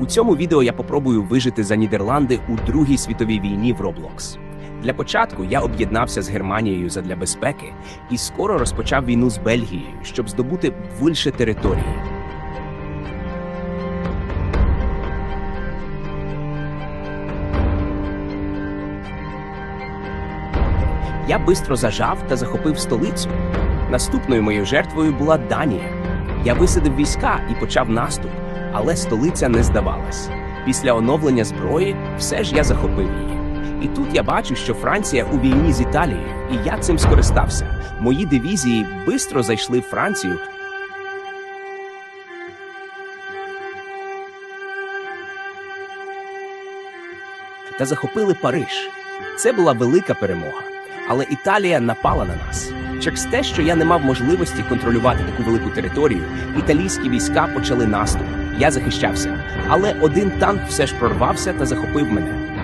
У цьому відео я попробую вижити за Нідерланди у Другій світовій війні в Roblox. Для початку я об'єднався з Германією задля безпеки і скоро розпочав війну з Бельгією, щоб здобути більше території. Я бистро зажав та захопив столицю. Наступною моєю жертвою була Данія. Я висадив війська і почав наступ, але столиця не здавалась. Після оновлення зброї все ж я захопив її. І тут я бачу, що Франція у війні з Італією, і я цим скористався. Мої дивізії бистро зайшли в Францію. Та захопили Париж. Це була велика перемога. Але Італія напала на нас. Через те, що я не мав можливості контролювати таку велику територію, італійські війська почали наступ. Я захищався, але один танк все ж прорвався та захопив мене.